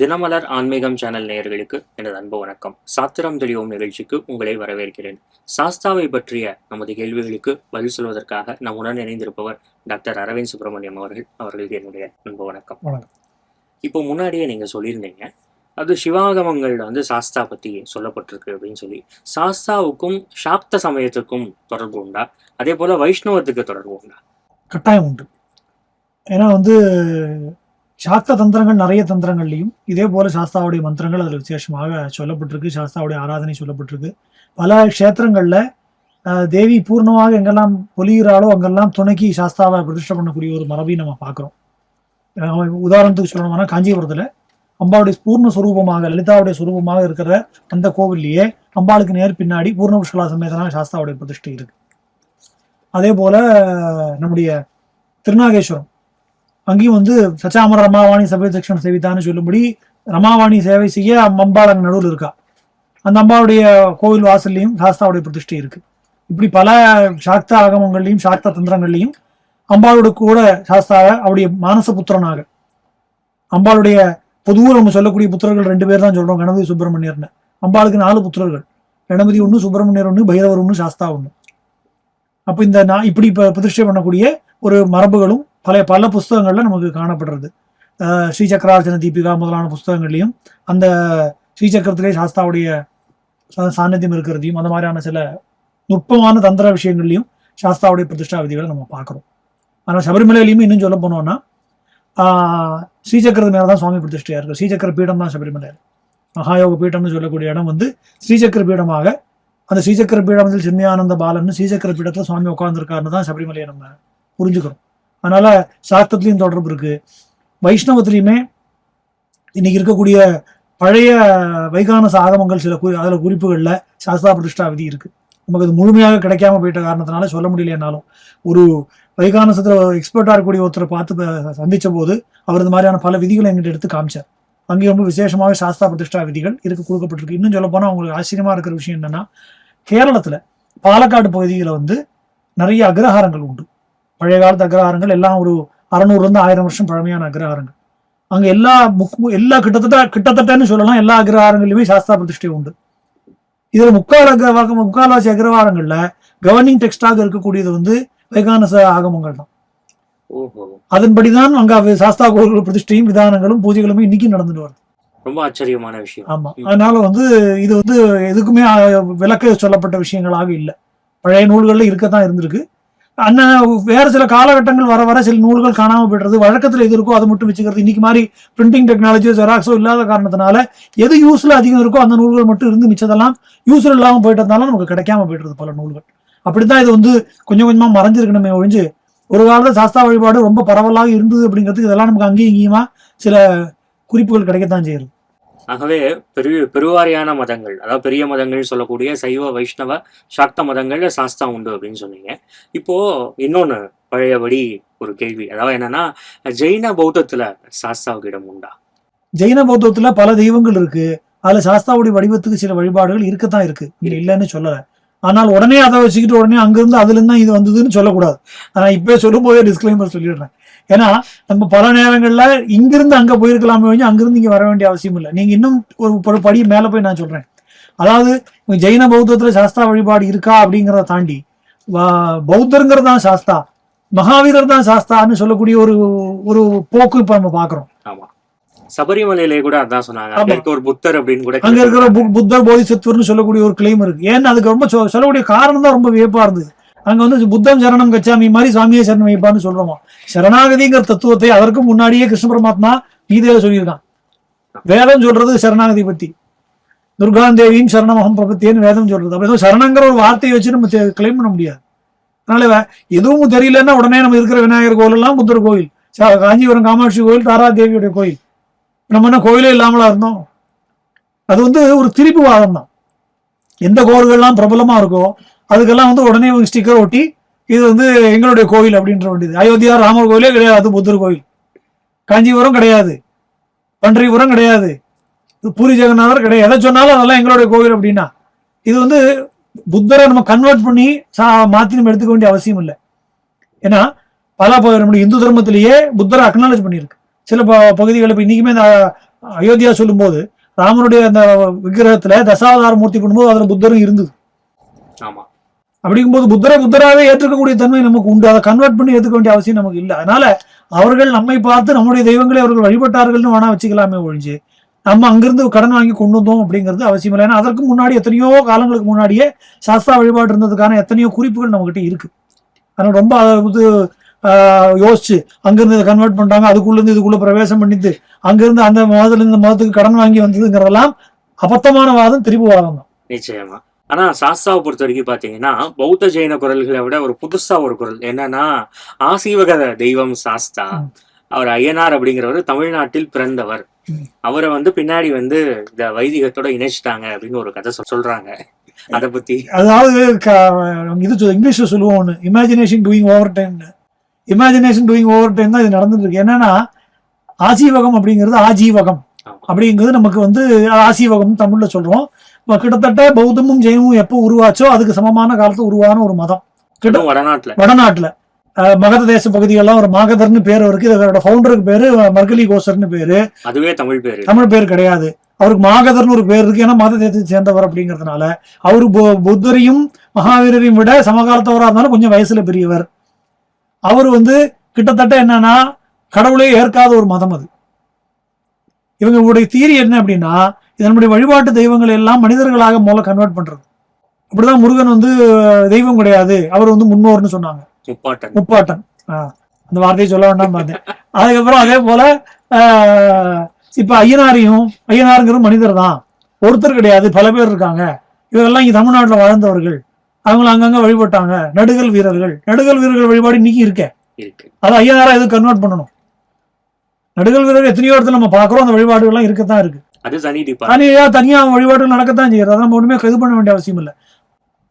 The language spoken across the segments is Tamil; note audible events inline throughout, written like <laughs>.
தினமலர் ஆன்மீகம் சேனல் நேயர்களுக்கு எனது அன்பு வணக்கம். சாத்திரம் தெளிவோம் நிகழ்ச்சிக்கு உங்களை வரவேற்கிறேன். சாஸ்தாவை பற்றிய நமது கேள்விகளுக்கு பதில் சொல்வதற்காக நம் உடன் இணைந்திருப்பவர் டாக்டர் அரவிந்த் சுப்பிரமணியம் அவர்கள். அவர்களுக்கு என்னுடைய அன்பு வணக்கம். இப்போ முன்னாடியே நீங்க சொல்லியிருந்தீங்க அது சிவாகமங்கள்ல வந்து சாஸ்தா பத்தி சொல்லப்பட்டிருக்கு அப்படின்னு சொல்லி. சாஸ்தாவுக்கும் சாக்த சமயத்துக்கும் தொடர்பு உண்டா? அதே போல வைஷ்ணவத்துக்கு தொடர்பு உண்டா? கட்டாயம் உண்டு. ஏன்னா வந்து சாஸ்திர தந்திரங்கள் நிறைய தந்திரங்கள்லையும் இதே போல சாஸ்தாவுடைய மந்திரங்கள் அதில் விசேஷமாக சொல்லப்பட்டிருக்கு சாஸ்தாவுடைய ஆராதனை சொல்லப்பட்டிருக்கு. பல க்ஷேத்திரங்களில் தேவி பூர்ணமாக எங்கெல்லாம் பொலிகிறாளோ அங்கெல்லாம் துணைக்கு சாஸ்தாவை பிரதிஷ்டை பண்ணக்கூடிய ஒரு மரபையும் நம்ம பார்க்குறோம். உதாரணத்துக்கு சொல்லணும்னா காஞ்சிபுரத்தில் அம்பாவுடைய பூர்ண சுரூபமாக லலிதாவுடைய சுரூபமாக இருக்கிற அந்த கோவில்லையே அம்பாளுக்கு நேர் பின்னாடி பூர்ண புஷ்கலா சமேதனாக சாஸ்தாவுடைய பிரதிஷ்டை இருக்கு. அதே போல நம்முடைய திருநாகேஸ்வரம் அங்கேயும் வந்து சச்சாமர ரமாவாணி சபை தட்சண சேவித்தான்னு சொல்லும்படி ரமாவாணி சேவை செய்ய அம்பாள் அங்கே நடுவில் இருக்கா. அந்த அம்பாவுடைய கோவில் வாசல்லையும் சாஸ்தாவுடைய பிரதிஷ்டை இருக்கு. இப்படி பல சாக்த ஆகமங்கள்லையும் சாக்த தந்திரங்கள்லையும் அம்பாளோட கூட சாஸ்தாவை அவருடைய மானச புத்திரனாக அம்பாளுடைய பொதுவாக நம்ம சொல்லக்கூடிய புத்திரர்கள் ரெண்டு பேர் தான் சொல்றோம் கணபதி சுப்பிரமணியர்னு அம்பாளுக்கு நாலு புத்திரர்கள். கணபதி ஒன்று சுப்பிரமணியர் ஒன்று பைரவர் ஒன்று சாஸ்தா ஒன்று அப்போ இந்த நான் இப்படி இப்போ பிரதிஷ்டை பண்ணக்கூடிய ஒரு மரபுகளும் பல பல புஸ்தகங்களில் நமக்கு காணப்படுறது. அஹ் ஸ்ரீசக்கரார்ச்சன தீபிகா முதலான புஸ்தகங்கள்லையும் அந்த ஸ்ரீசக்கரத்திலே சாஸ்தாவுடைய சாநித்தியம் இருக்கிறதையும் அந்த மாதிரியான சில நுட்பமான தந்திர விஷயங்கள்லையும் சாஸ்தாவுடைய பிரதிஷ்டா விதிகளை நம்ம பார்க்குறோம். ஆனால் சபரிமலையிலையுமே இன்னும் சொல்ல போனோம்னா ஆஹ் ஸ்ரீசக்கரத்து மேலே தான் சுவாமி பிரதிஷ்டையாக இருக்கு. ஸ்ரீசக்கர பீடம் தான் சபரிமலையில் மகாயோக பீடம்னு சொல்லக்கூடிய இடம் வந்து ஸ்ரீசக்கர பீடமாக அந்த ஸ்ரீசக்கர பீடத்தில் சின்மயானந்த பாலன் ஸ்ரீசக்கர பீடத்தில் சுவாமி உட்கார்ந்துருக்காருன்னு தான் சபரிமலையை நம்ம புரிஞ்சுக்கிறோம். அதனால சாஸ்திரத்துலையும் தொடர்பு இருக்கு. வைஷ்ணவத்திலையுமே இன்னைக்கு இருக்கக்கூடிய பழைய வைகானச ஆகமங்கள் சில குறி அதில் குறிப்புகளில் சாஸ்தா பிரதிஷ்டா விதி இருக்கு. நமக்கு அது முழுமையாக கிடைக்காம போயிட்ட காரணத்தினால சொல்ல முடியலைன்னாலும் ஒரு வைகானசத்தில் எக்ஸ்பர்ட்டாக இருக்கக்கூடிய ஒருத்தரை பார்த்து சந்தித்த போது அவர் இந்த மாதிரியான பல விதிகளை எங்கிட்ட எடுத்து காமிச்சார். அங்கே ரொம்ப விசேஷமாக சாஸ்தா பிரதிஷ்டா விதிகள் இருக்கு கொடுக்கப்பட்டிருக்கு. இன்னும் சொல்ல போனால் அவங்களுக்கு ஆச்சரியமா இருக்கிற விஷயம் என்னன்னா கேரளத்தில் பாலக்காடு பகுதியில் வந்து நிறைய அக்ரஹாரங்கள் உண்டு. பழைய காலத்து அக்ரஹாரங்கள் எல்லாம் ஒரு அறநூறுலேருந்து ஆயிரம் வருஷம் பழமையான அக்ரஹாரங்கள். அங்க எல்லா முக் எல்லா கிட்டத்தட்ட கிட்டத்தட்டன்னு சொல்லலாம் எல்லா அக்ரஹாரங்களையுமே சாஸ்தா பிரதிஷ்டை உண்டு. இதுல முக்கால் அக்ரவாக முக்கால்வாசி அக்ரஹாரங்கள்ல கவர்னிங் டெக்ஸ்டாக இருக்கக்கூடியது வந்து வைகானச ஆகமங்கள் தான். அதன்படிதான் அங்க சாஸ்தா கோவில் பிரதிஷ்டையும் விதானங்களும் பூஜைகளுமே இன்னைக்கு நடந்துட்டு வருது. ரொம்ப ஆச்சரியமான விஷயம். ஆமா. அதனால வந்து இது வந்து எதுக்குமே விளக்க சொல்லப்பட்ட விஷயங்களாக இல்லை. பழைய நூல்கள்ல இருக்கத்தான் இருந்திருக்கு. அண்ணன் வேற சில காலகட்டங்கள் வர வர சில நூல்கள் காணாமல் போய்டுறது வழக்கத்தில் எது இருக்கோ அதை மட்டும் வச்சுக்கிறது இன்னைக்கு மாதிரி பிரிண்டிங் டெக்னாலஜியோ ஜெராக்ஸோ இல்லாத காரணத்தினால எது யூஸ்ல அதிகம் இருக்கோ அந்த நூல்கள் மட்டும் இருந்து மிச்சதெல்லாம் யூஸ்ல போயிட்டு போயிட்டதுனால நமக்கு கிடைக்காம போயிடுறது பல நூல்கள். அப்படித்தான் இது வந்து கொஞ்சம் கொஞ்சமாக மறைஞ்சிருக்கணுமே ஒழிஞ்சு ஒரு காலத்தில் சாஸ்தா வழிபாடு ரொம்ப பரவலாக இருந்தது அப்படிங்கிறதுக்கு இதெல்லாம் நமக்கு அங்கேயும் இங்கேயுமா சில குறிப்புகள் கிடைக்கத்தான் செய்யுது. ஆகவே பெரிய பெருவாரியான மதங்கள் அதாவது பெரிய மதங்கள்னு சொல்லக்கூடிய சைவ வைஷ்ணவ சாக்த மதங்கள்ல சாஸ்தா உண்டு அப்படின்னு சொன்னீங்க. இப்போ இன்னொன்னு பழையபடி ஒரு கேள்வி. அதாவது என்னன்னா ஜெயின பௌத்தத்துல சாஸ்தாவுக்கு இடம் உண்டா? ஜெயின பௌத்தத்துல பல தெய்வங்கள் இருக்கு. அதுல சாஸ்தாவுடைய வடிவத்துக்கு சில வழிபாடுகள் இருக்கத்தான் இருக்கு. இங்க இல்லைன்னு சொல்லல. ஆனால் உடனே அதை வச்சுக்கிட்டு உடனே அங்கிருந்து அதுலேருந்து தான் இது வந்ததுன்னு சொல்லக்கூடாது. ஆனால் இப்போ சொல்லும் போதே டிஸ்கிளைமர் சொல்லிடுறேன். ஏன்னா நம்ம பல நேரங்களில் இங்கிருந்து அங்கே போயிருக்கலாமே ஒழிஞ்சு அங்கிருந்து இங்கே வர வேண்டிய அவசியம் இல்லை. நீங்கள் இன்னும் ஒரு படி மேலே போய் நான் சொல்கிறேன் அதாவது ஜெயின பௌத்தத்தில் சாஸ்தா வழிபாடு இருக்கா அப்படிங்கிறத தாண்டி பௌத்தருங்கிறது தான் சாஸ்தா மகாவீரர் தான் சாஸ்தான்னு சொல்லக்கூடிய ஒரு ஒரு போக்கு இப்போ நம்ம பார்க்குறோம். ஆமாம் சபரிமலையிலே கூட அதான் சொன்னாங்க. அங்க. இருக்க ஒரு புத்தர் அப்படின்னு கூட அங்க இருக்கிற புத்தர் போதிசத்துவர்னு சொல்லக்கூடிய ஒரு கிளைம் இருக்கு. ஏன்னா அதுக்கு ரொம்ப சொல்லக்கூடிய காரணம் தான் ரொம்ப வியப்பா இருந்தது. அங்க வந்து புத்தம் சரணம் கச்சாமி மாதிரி சாமியே சரணம் வைப்பான்னு சொல்றோமா. சரணாகதிங்கிற தத்துவத்தை அதற்கு முன்னாடியே கிருஷ்ண பரமாத்மா கீதையில சொல்லியிருக்கான். வேதம் சொல்றது சரணாகதி பத்தி. துர்காந்தேவியும் சரணமகம் பிரபத்தியன்னு வேதம் சொல்றது. அப்ப ஏதோ சரணங்கிற ஒரு வார்த்தையை வச்சு நம்ம கிளைம் பண்ண முடியாது. அதனால எதுவும் தெரியலன்னா உடனே நம்ம இருக்கிற விநாயகர் கோயில் எல்லாம் புத்தர் கோயில். காஞ்சிபுரம் காமாட்சி கோயில் தாராதேவியுடைய கோயில். நம்ம என்ன கோயிலே இல்லாமலா இருந்தோம்? அது வந்து ஒரு திருப்பி வாதம் தான். எந்த கோவில்கள்லாம் பிரபலமாக இருக்கோ அதுக்கெல்லாம் வந்து உடனே ஒரு ஸ்டிக்கர் ஒட்டி இது வந்து எங்களுடைய கோவில் அப்படின்ற வேண்டியது. அயோத்தியா ராமர் கோயிலே கிடையாது அது புத்தர் கோயில் காஞ்சிபுரம் கிடையாது. பன்றிபுரம் கிடையாது. இது பூரி ஜெகநாதர் கிடையாது. எதை சொன்னாலும் அதெல்லாம் எங்களுடைய கோவில் அப்படின்னா இது வந்து புத்தரை நம்ம கன்வெர்ட் பண்ணி சா மாற்றி நம்ம எடுத்துக்க வேண்டிய அவசியம் இல்லை. ஏன்னா பல நம்முடைய இந்து தர்மத்திலேயே புத்தரை அக்னாலேஜ் பண்ணியிருக்கு. சில ப பகுதிகள் இப்போ இன்றைக்குமே இந்த அயோத்தியா சொல்லும்போது ராமனுடைய அந்த விக்கிரகத்துல தசாவதார மூர்த்தி பண்ணும்போது அதுல புத்தரும் இருந்தது. ஆமா. அப்படிங்கும்போது புத்தரை புத்தராவே ஏற்றுக்கக்கூடிய தன்மை நமக்கு உண்டு. அதை கன்வெர்ட் பண்ணி ஏற்றுக்க வேண்டிய அவசியம் நமக்கு இல்லை. அதனால அவர்கள் நம்மை பார்த்து நம்முடைய தெய்வங்களை அவர்கள் வழிபட்டார்கள்னு வேணா வச்சுக்கலாமே ஒழிஞ்சு நம்ம அங்கிருந்து கடன் வாங்கி கொண்டு வந்தோம் அப்படிங்கிறது அவசியம் இல்லை. ஏன்னா அதற்கு முன்னாடி எத்தனையோ காலங்களுக்கு முன்னாடியே சாஸ்தா வழிபாடு இருந்ததுக்கான எத்தனையோ குறிப்புகள் நம்மகிட்ட இருக்கு. அதனால ரொம்ப அதை யோசிச்சு அங்கிருந்து இதை கன்வெர்ட் பண்றாங்க அதுக்குள்ள இருந்து இதுக்குள்ள பிரவேசம் பண்ணிட்டு அங்கிருந்து அந்த மதத்துல இந்த மதத்துக்கு கடன் வாங்கி வந்ததுங்கிறதெல்லாம் அபத்தமான வாதம் திருப்பி வாதம் தான். நிச்சயமா. ஆனா சாஸ்தாவை பொறுத்த வரைக்கும் பாத்தீங்கன்னா பௌத்த ஜெயின குரல்களை விட ஒரு புதுசா ஒரு குரல். என்னன்னா ஆசீவக தெய்வம் சாஸ்தா. அவர் ஐயனார் அப்படிங்கிறவர் தமிழ்நாட்டில் பிறந்தவர். அவரை வந்து பின்னாடி வந்து இந்த வைதிகத்தோட இணைச்சிட்டாங்க அப்படின்னு ஒரு கதை சொல்- சொல்றாங்க. அத பத்தி. அதாவது இது இங்கிலீஷ்ல சொல்லுவோம் imagination doing over time imagination doing over time தான் இது நடந்துட்டு இருக்கு. என்னன்னா ஆசீவகம் அப்படிங்கிறது ஆஜீவகம். அப்படிங்கிறது நமக்கு வந்து ஆசீவகம் தமிழ்ல சொல்றோம். இப்ப கிட்டத்தட்ட பௌத்தமும் ஜெயினமும் எப்போ உருவாச்சோ அதுக்கு சமமான காலத்துல உருவான ஒரு மதம். கிட்ட வடநாட்டுல. வடநாட்டுல. மகத தேச பகுதியெல்லாம் ஒரு மாகதர்னு பேர் இருக்கு இதோட ஃபவுண்டருக்கு பேரு மர்கலி கோசர்னு பேரு. அதுவே தமிழ் பேரு. தமிழ் பேர் கிடையாது. அவருக்கு மாகதர்னு ஒரு பேர் இருக்கு. ஏன்னா மத தேசத்தை சேர்ந்தவர் அப்படிங்கிறதுனால. அவரு புத்தரையும் மகாவீரரையும் விட சமகாலத்தவரா இருந்தாலும் கொஞ்சம் வயசுல பெரியவர். அவர் வந்து கிட்டத்தட்ட என்னன்னா கடவுளே ஏற்காத ஒரு மதம் அது. இவங்களுடைய தீரி என்ன அப்படின்னா இதனுடைய வழிபாட்டு தெய்வங்கள் எல்லாம் மனிதர்களாக முதல்ல கன்வெர்ட் பண்றது. அப்படிதான் முருகன் வந்து தெய்வம் கிடையாது அவர் வந்து முன்னோர்னு சொன்னாங்க. முப்பாட்டன். முப்பாட்டன். ஆ, அந்த வார்த்தையை சொல்ல வேண்டாம் பார்த்தேன். அதுக்கப்புறம் அதே போல ஆஹ், இப்ப ஐயனாரையும் ஐயனாருங்கிறது மனிதர் தான் ஒருத்தர் கிடையாது பல பேர் இருக்காங்க. இவங்கெல்லாம் இங்க தமிழ்நாட்டுல வாழ்ந்தவர்கள். அவங்கள அங்கங்க வழிபட்டாங்க. நடுகல் வீரர்கள். நடுகல் வீரர்கள் வழிபாடு இன்னைக்கு இருக்க. அது ஐயனாரா எதுவும் கன்வெர்ட் பண்ணணும்? நடுகல் வீரர்கள் எத்தனையோ இடத்துல நம்ம பாக்குறோம் அந்த வழிபாடுகள்லாம் இருக்கத்தான் இருக்கு. அது தனியா தனியா வழிபாடுகள் நடக்கத்தான் செய்யறது அதை நம்ம ஒண்ணுமே இது பண்ண வேண்டிய அவசியம் இல்லை.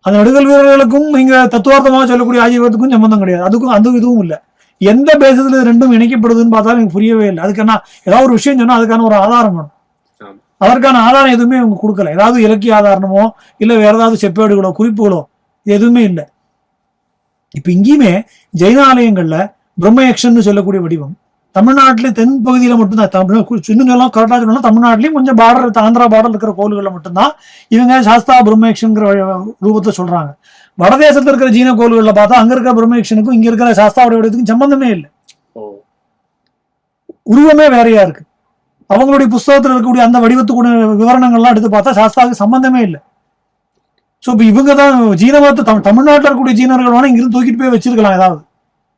அந்த நடுகல் வீரர்களுக்கும் இங்க தத்துவார்த்தமாக சொல்லக்கூடிய ஆஜீவத்துக்கும் சம்பந்தம் கிடையாது. அதுக்கும் அந்த இதுவும் இல்லை. எந்த பேசத்துல இது ரெண்டும் இணைக்கப்படுதுன்னு பார்த்தாலும் எனக்கு புரியவே இல்லை. அதுக்கான ஏதாவது ஒரு விஷயம் சொன்னா அதுக்கான ஒரு ஆதாரம் வேணும். அதற்கான ஆதாரம் எதுவுமே இவங்க கொடுக்கல. ஏதாவது இலக்கிய ஆதாரமோ இல்ல வேற ஏதாவது செப்பேடுகளோ குறிப்புகளோ இது எதுவுமே இல்லை. இப்ப இங்கேயுமே ஜெயின ஆலயங்கள்ல பிரம்மயக்ஷன்னு சொல்லக்கூடிய வடிவம் தமிழ்நாட்டிலே தென் பகுதியில மட்டும்தான் தமிழ் இன்னும் எல்லாம் கரெக்டா சொல்லணும் தமிழ்நாட்டிலையும் கொஞ்சம் பார்டர் ஆந்திரா பார்டர் இருக்கிற கோயில்களில் மட்டும்தான் இவங்க சாஸ்தா பிரம்மயக்ஷங்கிற ரூபத்தை சொல்றாங்க. வடதேசத்துல இருக்கிற ஜீன கோயில்களில் பார்த்தா அங்க இருக்கிற பிரம்மயக்ஷனுக்கும் இங்க இருக்கிற சாஸ்தாவுடைய வடிவத்துக்கும் சம்பந்தமே இல்லை. உருவமே வேறையா இருக்கு. அவங்களுடைய புஸ்தகத்துல இருக்கக்கூடிய அந்த வடிவத்துக்குடைய விவரணங்கள்லாம் எடுத்து பார்த்தா சாஸ்தாவுக்கு சம்பந்தமே இல்லை. ஸோ இப்போ இவங்க தான் ஜீன மதத்தை தமிழ் தமிழ்நாட்டில் இருக்கக்கூடிய ஜீனர்கள் வேணா இங்கிருந்து தூக்கிட்டு போய் வச்சிருக்கலாம் ஏதாவது.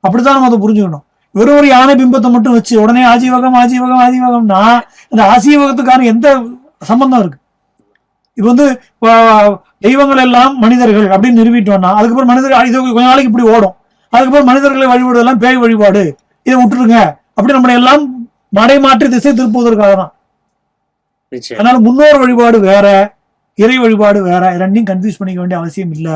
அப்படிதான் நம்ம அதை புரிஞ்சுக்கணும். வெறும் ஒரு யானை பிம்பத்தை மட்டும் வச்சு உடனே ஆஜீவகம் ஆஜீவகம் ஆஜீவகம் இந்த ஆசீவகத்துக்கான எந்த சம்பந்தம் இருக்கு? இப்போ வந்து தெய்வங்கள் எல்லாம் மனிதர்கள் அப்படின்னு நிறுவிட்டோம்னா அதுக்கப்புறம் மனிதர்கள் இது கொஞ்ச நாளைக்கு இப்படி ஓடும். அதுக்கப்புறம் மனிதர்களை வழிபடுவதெல்லாம் பேய் வழிபாடு இதை விட்டுருங்க. அப்படி நம்மளை எல்லாம் மடை மாற்றி திசை திருப்புவதற்காக தான் அதனால முன்னோர் வழிபாடு வேற இறை வழிபாடு வேற ரெண்டையும் கன்ஃபியூஸ் பண்ணிக்க வேண்டிய அவசியம் இல்ல.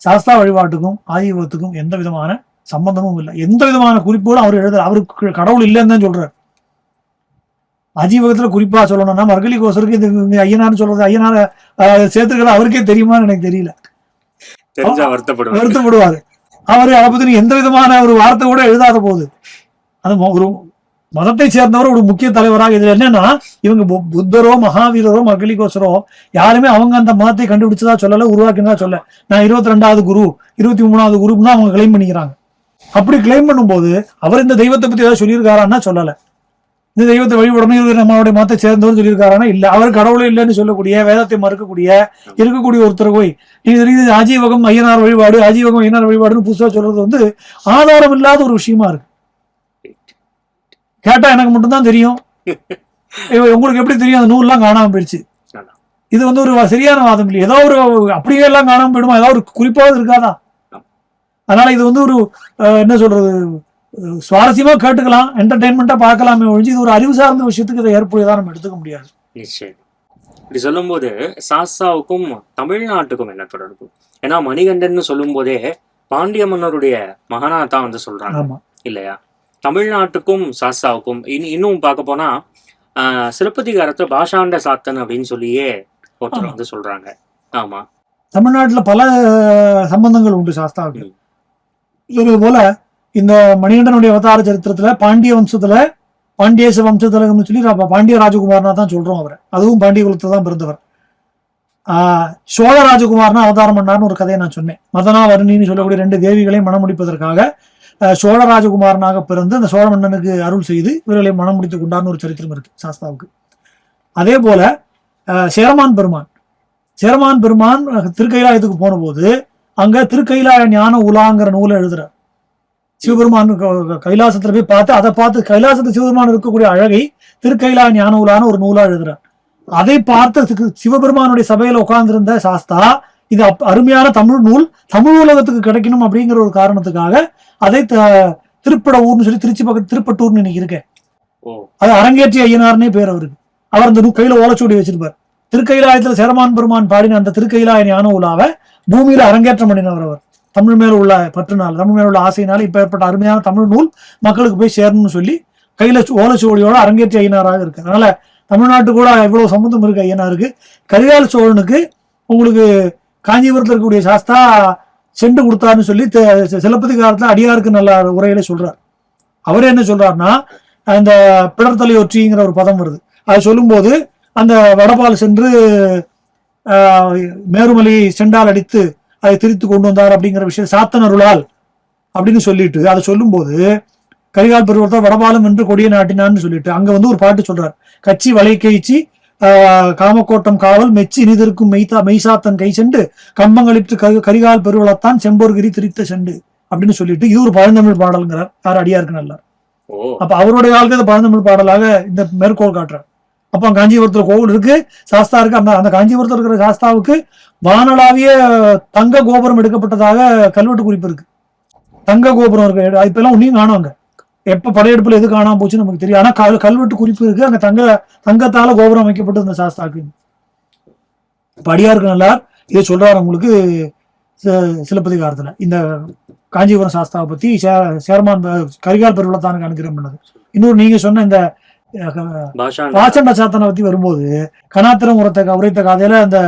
சாஸ்தா வழிபாட்டுக்கும் ஆதிவத்துக்கும் எந்த விதமான சம்பந்தமும் இல்லை. எந்த விதமான குறிப்புகளும் அவர் எழுத அவருக்கு கடவுள் இல்லைன்னு தான் சொல்றாரு. ஆஜீவகத்துல குறிப்பா சொல்லணும்னா மர்கலி கோசருக்கு இது இந்த ஐயனார்னு சொல்றது ஐயனார சேர்த்துக்கிறது அவருக்கே தெரியுமான்னு எனக்கு தெரியல. வருத்தப்படுவாரு. அவரு அதை பத்தி எந்த விதமான ஒரு வார்த்தை கூட எழுதாத போது அது ஒரு மதத்தை சேர்ந்தவர் ஒரு முக்கிய தலைவராக இதுல என்னன்னா இவங்க பு- புத்தரோ மகாவீரரோ மகளிகோசரோ யாருமே அவங்க அந்த மதத்தை கண்டுபிடிச்சதா சொல்லல உருவாக்கினதா சொல்ல நான் இருபத்தி ரெண்டாவது குரு இருபத்தி மூணாவது குருன்னு அவங்க கிளைம் பண்ணிக்கிறாங்க. அப்படி கிளைம் பண்ணும்போது அவர் இந்த தெய்வத்தை பத்தி ஏதாவது சொல்லியிருக்காரான்னா சொல்லல. இந்த தெய்வத்தை வழிபடணும் இவர் நம்மளுடைய மதத்தை சேர்ந்தவர் சொல்லியிருக்காரானா இல்ல. அவர் கடவுளே இல்லைன்னு சொல்லக்கூடிய வேதத்தை மறுக்கக்கூடிய இருக்கக்கூடிய ஒருத்தர் போய் நீங்க தெரியுது ஆஜீவகம் ஐயனார் வழிபாடு ஆஜீவகம் ஐயனார் வழிபாடுன்னு புதுசாக சொல்றது வந்து ஆதாரம் இல்லாத ஒரு விஷயமா இருக்கு. கேட்டா எனக்கு மட்டும்தான் தெரியும். <laughs> உங்களுக்கு எப்படி தெரியும்? அந்த நூல்லாம் காணாம போயிடுச்சு. இது வந்து ஒரு சரியான வாதம் இல்லை ஏதோ ஒரு அப்படியே எல்லாம் காணாம போயிடுமா? ஏதாவது ஒரு குறிப்பாவது இருக்காதா? அதனால இது வந்து ஒரு என்ன சொல்றது? சுவாரஸ்யமா கேட்டுக்கலாம். என்டர்டைன்மெண்ட்டா பார்க்கலாமே ஒழிஞ்சு இது ஒரு அறிவு சார்ந்த விஷயத்துக்கு இதை ஏற்புடையதா நம்ம எடுத்துக்க முடியாது. இப்படி சொல்லும்போது சாஸ்தாவுக்கும் தமிழ்நாட்டுக்கும் என்ன தொடர்பு? ஏன்னா மணிகண்டன்னு சொல்லும் போதே பாண்டிய மன்னருடைய மகனா தான் வந்து சொல்றாங்க. இல்லையா? தமிழ்நாட்டுக்கும் சாஸ்தாவுக்கும் இனி இன்னும் பார்க்க போனா ஆஹ், சிலப்பதிகாரத்தை பாஷாண்ட சாத்தன் அப்படின்னு சொல்லியே ஒருத்தர். வந்து சொல்றாங்க. ஆமா. தமிழ்நாட்டுல பல சம்பந்தங்கள் உண்டு சாஸ்தாவுக்கு. இது போல இந்த மணிகண்டனுடைய அவதார சரித்திரத்துல பாண்டிய வம்சத்துல பாண்டியச வம்சத்திலகம்னு சொல்லி பாண்டிய ராஜகுமாரனா தான் சொல்றோம் அவரை. அதுவும் பாண்டிய குலத்துல தான் பிறந்தவர். ஆஹ் சோழ ராஜகுமாரனா அவதாரம் பண்ணார்னு ஒரு கதையை நான் சொன்னேன். மதனா வருணின்னு சொல்லக்கூடிய ரெண்டு தேவிகளையும் மணம் சோழ ராஜகுமாரனாக பிறந்து அந்த சோழ மன்னனுக்கு அருள் செய்து இவர்களை மனம் முடித்து கொண்டார்னு ஒரு சரித்திரம் இருக்கு சாஸ்தாவுக்கு. அதே போல சேரமான் பெருமான். சேரமான் பெருமான் திருக்கைலாயத்துக்கு போன போது அங்க திருக்கைலாய ஞான உலாங்கிற நூலை எழுதுறார். சிவபெருமான் கைலாசத்துல போய் பார்த்து அதை பார்த்து கைலாசத்து சிவபெருமான் இருக்கக்கூடிய அழகை திருக்கைலாய ஞான உலான்னு ஒரு நூலா எழுதுறார். அதை பார்த்து சிவபெருமானுடைய சபையில உட்கார்ந்திருந்த சாஸ்தா இது அருமையான தமிழ் நூல் தமிழ் உலகத்துக்கு கிடைக்கணும் அப்படிங்கிற ஒரு காரணத்துக்காக அதை திருப்பட ஊர்னு சொல்லி திருச்சி பக்கத்து திருப்பட்டூர்னு இன்னைக்கு இருக்கேன் அது அரங்கேற்றி ஐயனார்னே பேர் அவருக்கு. அவர் அந்த கையில ஓலைச்சுவடி வச்சிருப்பார். திருக்கைலாயத்துல சேரமான் பெருமான் பாடின அந்த திருக்கைலாய ஞான உலாவை பூமியில அரங்கேற்றம் பண்ணினவர் அவர். தமிழ் மேல உள்ள பற்றுனால் தமிழ் மேல உள்ள ஆசையினால இப்ப ஏற்பட்ட அருமையான தமிழ் நூல் மக்களுக்கு போய் சேரணும்னு சொல்லி கையில ஓலைச்சுவடியோட அரங்கேற்றி ஐயனாராக இருக்கு. அதனால தமிழ்நாட்டு கூட இவ்வளவு சம்மந்தம் இருக்கு ஐயனாருக்கு. கரிகால சோழனுக்கு உங்களுக்கு காஞ்சிபுரத்தில் இருக்கக்கூடிய சாஸ்தா செண்டு கொடுத்தாருன்னு சொல்லி சிலப்பதிகாரத்தில் அடியாருக்கு நல்ல உரையில சொல்றார். அவர் என்ன சொல்றாருன்னா அந்த பிடர்த்தலை ஒற்றிங்கிற ஒரு பதம் வருது. அது சொல்லும்போது அந்த வடபால் சென்று மேருமலை செண்டால் அடித்து அதை திரித்து கொண்டு வந்தார் அப்படிங்கிற விஷயம் சாத்தன் அருளால் அப்படின்னு சொல்லிட்டு அதை சொல்லும்போது கரிகால் பெருவர்த்தா வடபாலம் என்று கொடிய நாட்டினான்னு சொல்லிட்டு அங்க வந்து ஒரு பாட்டு சொல்றார். கச்சி வலை கைச்சி காமக்கோட்டம் காவல் மெச்சி இனிதிருக்கும் மெய்தா மெய்சாத்தன் கை செண்டு கம்பங்களிட்டு கரி கரிகால் பெருவளத்தான் செம்போர்கிரி திரித்த செண்டு அப்படின்னு சொல்லிட்டு இது ஒரு பழந்தமிழ் பாடல்ங்கிறார். யார் அடியாருக்கு நல்லா? ஓ. அப்ப அவருடைய காலத்துல பழந்தமிழ் பாடலாக இந்த மேற்கோள் காட்டுறார். அப்ப காஞ்சிபுரத்துல கோவில் இருக்கு சாஸ்தா இருக்கு. அந்த அந்த காஞ்சிபுரத்துல இருக்கிற சாஸ்தாவுக்கு வானளாவிய தங்க கோபுரம் எடுக்கப்பட்டதாக கல்வெட்டு குறிப்பு இருக்கு. தங்க கோபுரம் இருக்கு. இப்ப எல்லாம் ஒன்னையும் காணும் அங்க. எப்ப படையெடுப்புல எது காணாம போச்சுன்னு நமக்கு தெரியும். ஆனா கல் கல்வெட்டு குறிப்பு இருக்கு. அங்க தங்க தங்கத்தால கோபுரம் அமைக்கப்பட்டது அந்த சாஸ்தாக்கு இப்ப அடியாருக்கு நல்லார் இதை சொல்றாரு உங்களுக்கு சிலப்பதிகாரத்துல. இந்த காஞ்சிபுரம் சாஸ்தாவை பத்தி சே- சேர்மான் கரிகால் பெருவளத்தானுக்கு அனுகிரகம் பண்ணது. இன்னொரு நீங்க சொன்ன இந்த அஹ், பாஷா பாச்சண்ட சாத்தனை பத்தி வரும்போது கனாத்திரம் உரத்த உரைத்த கதையில அந்த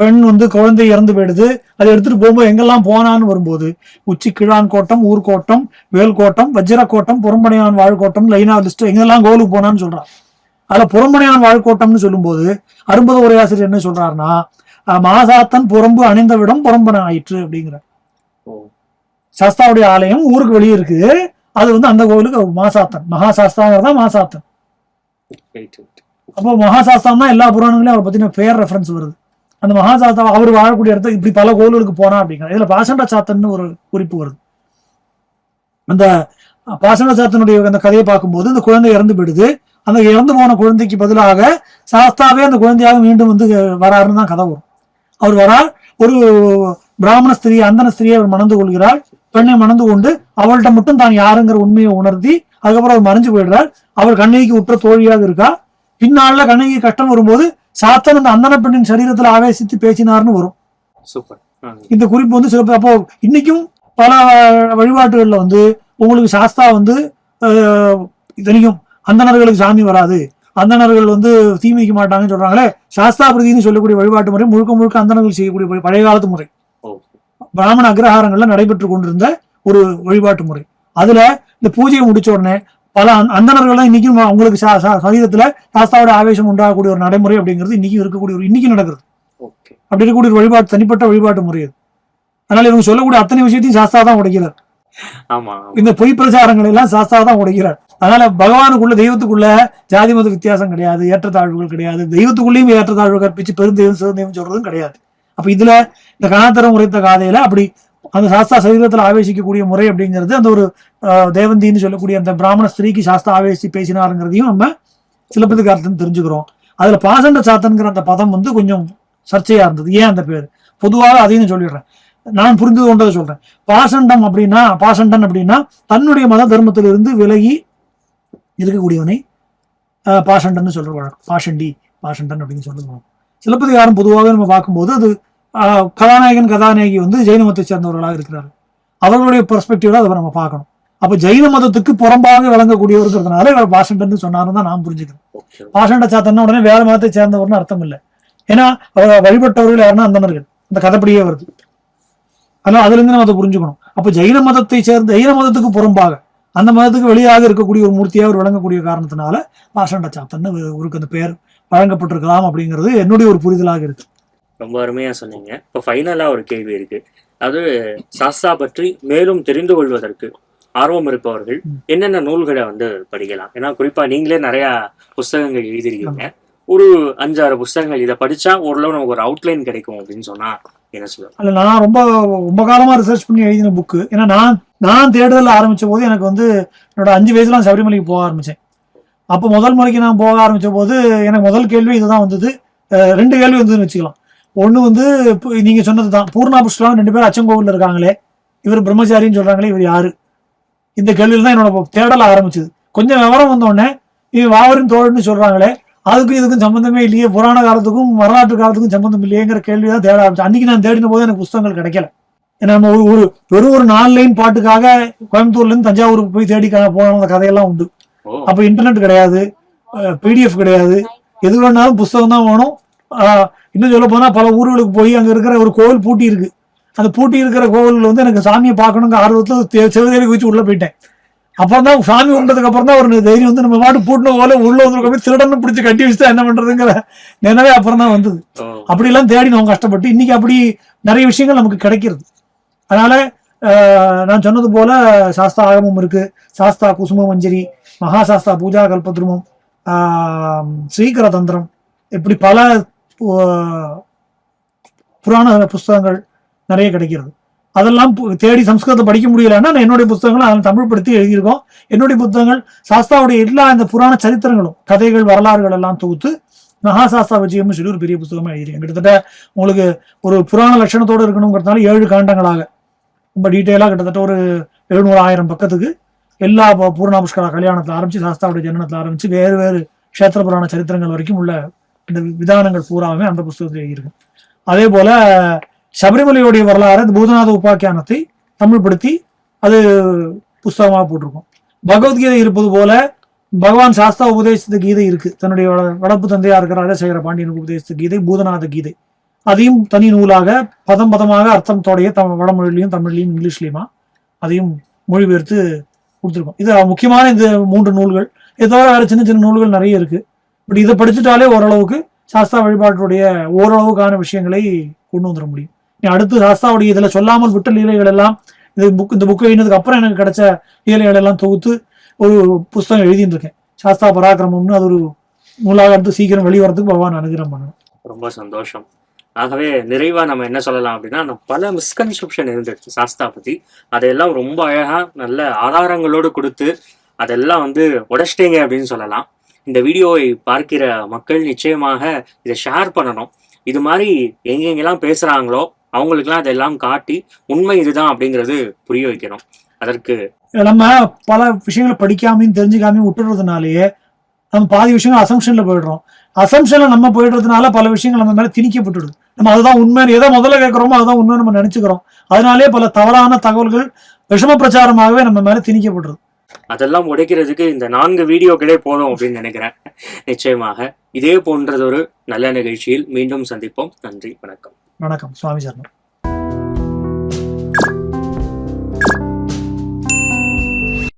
பெண் வந்து குழந்தை இறந்து போயிடுது. அதை எடுத்துட்டு போகும்போது எங்கெல்லாம் போனான்னு வரும்போது உச்சி கிழான் கோட்டம் ஊர்கோட்டம் வேல்கோட்டம் வஜ்ரக்கோட்டம் புறம்பனையான் வாழ்கோட்டம் லைனா லிஸ்ட் எங்கெல்லாம் கோலுக்கு போனான்னு சொல்றான். அதுல புறம்பனையான் வாழ்கோட்டம்னு சொல்லும்போது அரும்பது உரையாசிரியர் என்ன சொல்றாருன்னா மாசாத்தன் புறம்பு அணிந்த விடம் புறம்பன ஆயிற்று அப்படிங்கிற சாஸ்தாவுடைய ஆலயம் ஊருக்கு வெளியே இருக்குது அது வந்து அந்த கோவிலுக்கு மாசாத்தன் மகாசாஸ்தாங்கிறதா மாசாத்தன் ரைட் அப்போ மகாசாஸ்தான் தான் எல்லா புராணங்களையும் அவரை பத்தின பேர் ரெஃபரன்ஸ் வருது. அந்த மகாசாஸ்தா அவர் வாழக்கூடிய இடத்துல இப்படி பல கோவில்களுக்கு போனா அப்படிங்கிற இதுல பாசண்ட சாத்தன்னு ஒரு குறிப்பு வருது. அந்த பாசண்ட சாத்தனுடைய அந்த கதையை பார்க்கும்போது அந்த குழந்தை இறந்து போயிடுது. அந்த இறந்து போன குழந்தைக்கு பதிலாக சாஸ்தாவே அந்த குழந்தையாக மீண்டும் வந்து வராருன்னு தான் கதை வரும். அவர் வரார் ஒரு பிராமண ஸ்திரீ அந்தன ஸ்திரியை அவர் மணந்து கொள்கிறார். பெண்ணை மணந்து கொண்டு அவள்கிட்ட மட்டும் தான் யாருங்கிற உண்மையை உணர்த்தி அதுக்கப்புறம் அவர் மறைஞ்சு போயிடுறார். அவர் கண்ணகிக்கு உற்ற தோழியாக இருக்கா. பின்னால கண்ணகி கஷ்டம் வரும்போது சாத்தன் அந்த அந்தன பெண்ணின் சரீரத்துல ஆவேசித்து பேசினார்னு வரும். சூப்பர். இந்த குறிப்பு வந்து சிறப்பு. அப்போ இன்னைக்கும் பல வழிபாட்டுகள்ல வந்து உங்களுக்கு சாஸ்தா வந்து இத்தனைக்கும் அந்தணர்களுக்கு சாமி வராது. அந்தணர்கள் வந்து தீமிக்க மாட்டாங்கன்னு சொல்றாங்களே சாஸ்தா பிரதின்னு சொல்லக்கூடிய வழிபாட்டு முறை முழுக்க முழுக்க அந்தணர்கள் செய்யக்கூடிய பழைய காலத்து முறை. பிராமண அக்ரஹாரங்கள்ல நடைபெற்று கொண்டிருந்த ஒரு வழிபாட்டு முறை. அதுல இந்த பூஜையை முடிச்ச உடனே பல அந்த- அந்தணர்கள் தான் இன்னைக்கும் அவங்களுக்கு சரீரத்துல சாஸ்தாவோட ஆவேசம் உண்டாகக்கூடிய ஒரு நடைமுறை அப்படிங்கிறது இன்னைக்கும் இருக்கக்கூடிய ஒரு இன்னைக்கு நடக்கிறது அப்படி இருக்கக்கூடிய ஒரு வழிபாட்டு தனிப்பட்ட வழிபாட்டு முறை அது. அதனால இவங்க சொல்லக்கூடிய அத்தனை விஷயத்தையும் சாஸ்தா தான் உடைக்கிறார். ஆமா இந்த பொய் பிரச்சாரங்கள் எல்லாம் சாஸ்தா தான் உடைக்கிறார். அதனால பகவானுக்குள்ள தெய்வத்துக்குள்ள ஜாதி மத வித்தியாசம் கிடையாது ஏற்றத்தாழ்வுகள் கிடையாது. தெய்வத்துக்குள்ளேயும் ஏற்றத்தாழ்வு கற்பிச்சு பெருந்தெய்வம் சிறந்தெய்வம் சொல்றதும் கிடையாது. அப்ப இதுல இந்த கணாத்தரம் உரைத்த காதையில அப்படி அந்த சாஸ்தா சரீரத்தில் ஆவேசிக்கக்கூடிய முறை அப்படிங்கிறது அந்த ஒரு தேவந்தின்னு சொல்லக்கூடிய அந்த பிராமண ஸ்திரீக்கு சாஸ்தா ஆவேசி பேசினாருங்கிறதையும் நம்ம சிலப்பதிகாரத்துல தெரிஞ்சுக்கிறோம். அதில் பாசண்ட சாத்தன்கிற அந்த பதம் வந்து கொஞ்சம் சர்ச்சையாக இருந்தது. ஏன் அந்த பேர்? பொதுவாக அதையும் சொல்லிடுறேன். நான் புரிந்து கொண்டதை சொல்கிறேன் பாசண்டம் அப்படின்னா பாசண்டன் அப்படின்னா தன்னுடைய மத தர்மத்திலிருந்து விலகி இருக்கக்கூடியவனை ஆஹ், பாஷண்டன்னு பாஷண்டி பாஷண்டன் அப்படின்னு சொல்லுவாங்க சிலப்பதிகாரம் பொதுவாக நம்ம பார்க்கும்போது அது கதாநாயகன் கதாநாயகி வந்து ஜெயின மதத்தை சேர்ந்தவர்களாக இருக்கிறார்கள். அவர்களுடைய பெர்ஸ்பெக்டிவ்ல அதை நம்ம பார்க்கணும். அப்ப ஜெயின மதத்துக்கு புறம்பாக விளங்கக்கூடியவருங்கிறதுனால இவர் பாஷண்டன் சொன்னாருன்னு தான் நான் புரிஞ்சுக்கிறேன். பாஷண்ட சாத்தன்னா உடனே வேற மதத்தை சேர்ந்தவர்னு அர்த்தம் இல்லை ஏன்னா அவர் வழிபட்டவர்கள் யாருன்னா அந்தணர்கள். அந்த கதைப்படியே வருது. அதனால அதுல இருந்து நம்ம அதை புரிஞ்சுக்கணும். அப்ப ஜெயின மதத்தை சேர்ந்த ஜெயின மதத்துக்கு புறம்பாக அந்த மதத்துக்கு வெளியாக இருக்கக்கூடிய ஒரு மூர்த்தியாக அவர் விளங்கக்கூடிய காரணத்தினால மார்ஷண்ட சாத்தன்னு இவருக்கு அந்த பெயர் வழங்கப்பட்டிருக்கலாம் அப்படிங்கிறது என்னுடைய ஒரு புரிதலாக இருக்கு. ரொம்ப அருமையா சொன்னீங்க. இப்போ ஃபைனலா ஒரு கேள்வி இருக்கு. அது சாஸ்தா பற்றி மேலும் தெரிந்து கொள்வதற்கு ஆர்வம் இருப்பவர்கள். என்னென்ன நூல்களை வந்து படிக்கலாம்? ஏன்னா குறிப்பா நீங்களே நிறைய புஸ்தகங்கள் எழுதிருக்கீங்க ஒரு அஞ்சாறு புஸ்தகங்கள் இதை படிச்சா ஓரளவு நமக்கு ஒரு அவுட்லைன் கிடைக்கும் அப்படின்னு சொன்னா என்ன சொல்லுவாங்க? அல்ல நான் ரொம்ப ரொம்ப காலமா ரிசர்ச் பண்ணி எழுதின புக்கு ஏன்னா நான் நான் தேடுதல் ஆரம்பிச்ச போது எனக்கு வந்து என்னோட அஞ்சு வயசுல நான் சபரிமலைக்கு போக ஆரம்பிச்சேன். அப்போ முதல் மலைக்கு நான் போக ஆரம்பிச்ச போது எனக்கு முதல் கேள்வி இதுதான் வந்தது. ரெண்டு கேள்வி வந்ததுன்னு வச்சுக்கலாம். ஒன்று வந்து இப்போ நீங்க சொன்னது தான் பூர்ணா புஷ்லாம் ரெண்டு பேரும் அச்சங்கோவில் இருக்காங்களே. இவர் பிரம்மச்சாரின்னு சொல்றாங்களே இவர் யாரு? இந்த கேள்வியில் தான் என்னோட தேடல் ஆரம்பிச்சது. கொஞ்சம் விவரம் வந்த உடனே இவன் வாவரின் தோழன்னு சொல்றாங்களே அதுக்கும் இதுக்கும் சம்பந்தமே இல்லையே. புராண காலத்துக்கும் வரலாற்று காலத்துக்கும் சம்பந்தம் இல்லையேங்கிற கேள்வி தான் தேட ஆரம்பிச்சேன். அன்னைக்கு நான் தேடின போது எனக்கு புஸ்தகங்கள் கிடைக்கல. ஏன்னா நம்ம ஒரு ஒரு வெறும் ஒரு நாலு லைன் பாட்டுக்காக கோயம்புத்தூர்ல இருந்து தஞ்சாவூருக்கு போய் தேடி போன கதையெல்லாம் உண்டு. அப்ப இன்டர்நெட் கிடையாது பிடிஎஃப் கிடையாது. எது வேணாலும் புஸ்தகம் தான் வேணும். இன்னும் சொல்ல போனா பல ஊர்களுக்கு போய் அங்க இருக்கிற ஒரு கோவில் பூட்டி இருக்கு. அந்த பூட்டி இருக்கிற கோவில்ல வந்து எனக்கு சாமியை பார்க்கணுங்கிற ஆர்வத்துல செவதேவி வச்சு உள்ள போயிட்டேன். அப்புறம் தான் சாமி உண்டதுக்கு அப்புறம் தான் ஒரு தைரியம் வந்து நம்ம பாட்டு பூட்டின போல உள்ள வந்து திருடன்னு பிடிச்சி கட்டி வச்சுட்டா என்ன பண்றதுங்கிற நினைவே அப்புறம் தான் வந்தது அப்படிலாம் தேடி நம்ம கஷ்டப்பட்டு இன்னைக்கு அப்படி நிறைய விஷயங்கள் நமக்கு கிடைக்கிறது. அதனால நான் சொன்னது போல சாஸ்தா ஆகமம் இருக்கு. சாஸ்தா குசும மஞ்சரி மகாசாஸ்தா பூஜா கல்பத்ருமம் ஆஹ், ஸ்ரீகர தந்திரம் இப்படி பல புராண புஸ்தகங்கள் நிறைய கிடைக்கிறது. அதெல்லாம் பு- தேடி சம்ஸ்கிருதத்தை படிக்க முடியலன்னா நான் என்னுடைய புத்தகங்களை அதில் தமிழ் படுத்தி எழுதியிருக்கோம். என்னுடைய புத்தகங்கள் சாஸ்தாவுடைய எல்லா இந்த புராண சரித்திரங்களும் கதைகள் வரலாறுகள் எல்லாம் தொகுத்து மகாசாஸ்தா விஜயம்னு சொல்லி ஒரு பெரிய புத்தகமாக எழுதியிருக்கேன். கிட்டத்தட்ட உங்களுக்கு ஒரு புராண லட்சணத்தோடு இருக்கணுங்கிறதுனால ஏழு காண்டங்களாக. ரொம்ப டீட்டெயிலாக கிட்டத்தட்ட ஒரு எழுநூறு ஆயிரம் பக்கத்துக்கு எல்லா ப- பூர்ணா புஷ்கரா கல்யாணத்தில் ஆரம்பிச்சு சாஸ்தாவுடைய ஜனனத்தில் ஆரம்பிச்சு வேறு வேறு க்ஷேத்திர புராண சரித்திரங்கள் வரைக்கும் உள்ள இந்த விதானங்கள் பூராவுமே அந்த புஸ்தகத்தில் எழுதியிருக்கும் அதே போல சபரிமலையுடைய வரலாறு பூதநாத உபாக்கியானத்தை தமிழ்படுத்தி அது புஸ்தகமாக போட்டிருக்கோம். பகவத்கீதை இருப்பது போல பகவான் சாஸ்தா உபதேசித்த கீதை இருக்கு. தன்னுடைய வடப்பு தந்தையா இருக்கிற ராஜசேகர பாண்டியனுக்கு உபதேசித்த கீதை பூதநாத கீதை. அதையும் தனி நூலாக பதம் பதமாக அர்த்தத்தோடைய தம் வடமொழிலையும் தமிழ்லையும் இங்கிலீஷ்லையுமா அதையும் மொழிபெயர்த்து கொடுத்துருக்கோம். இது முக்கியமான இந்த மூன்று நூல்கள். இதை தவிர சின்ன சின்ன நூல்கள் நிறைய இருக்குது பட் இதை படிச்சுட்டாலே ஓரளவுக்கு சாஸ்தா வழிபாட்டுடைய ஓரளவுக்கான விஷயங்களை கொண்டு வந்துட முடியும். நீ அடுத்து சாஸ்தாவுடைய இதுல சொல்லாமல் விட்ட லீலைகள் எல்லாம் இது புக் இந்த புக்கு எழுதினதுக்கு அப்புறம் எனக்கு கிடைச்ச லீலைகள் எல்லாம் தொகுத்து ஒரு புஸ்தகம் எழுதிட்டு இருக்கேன். சாஸ்தா பராக்கிரமம்னு அது ஒரு நூலாக எடுத்து சீக்கிரம் வெளிவரத்துக்கு பகவான் அனுகிரம் பண்ணணும். ரொம்ப சந்தோஷம். ஆகவே நிறைவா நம்ம என்ன சொல்லலாம் அப்படின்னா பல மிஸ்கன்செப்ஷன் இருந்துச்சு சாஸ்தா பத்தி. அதையெல்லாம் ரொம்ப அழகா நல்ல ஆதாரங்களோடு கொடுத்து அதெல்லாம் வந்து உடச்சிட்டீங்க அப்படின்னு சொல்லலாம். இந்த வீடியோவை பார்க்கிற மக்கள் நிச்சயமாக இதை ஷேர் பண்ணணும். இது மாதிரி எங்கெங்கெல்லாம் பேசுகிறாங்களோ அவங்களுக்குலாம் அதெல்லாம் காட்டி உண்மை இதுதான் அப்படிங்கிறது புரிய வைக்கணும். அதற்கு நம்ம பல விஷயங்களை படிக்காமையும் தெரிஞ்சுக்காமையும் விட்டுறதுனாலயே நம்ம பாதி விஷயங்கள் அசம்ஷன்ல போயிடுறோம். அசம்ஷன்ல நம்ம போயிடுறதுனால பல விஷயங்கள் நம்ம மேல திணிக்கப்பட்டுடுது. நம்ம அதுதான் உண்மை எதை முதல்ல கேட்குறோமோ அதுதான் உண்மை நம்ம நினைச்சுக்கிறோம். அதனாலே பல தவறான தகவல்கள் விஷம பிரச்சாரமாகவே நம்ம மேல திணிக்கப்படுறது அதெல்லாம் உடைக்கிறதுக்கு இந்த நான்கு வீடியோக்களே போதும் அப்படின்னு நினைக்கிறேன். நிச்சயமாக. இதே போன்றதொரு நல்ல நிகழ்ச்சியில் மீண்டும் சந்திப்போம். நன்றி வணக்கம். வணக்கம். சுவாமி சரணம்.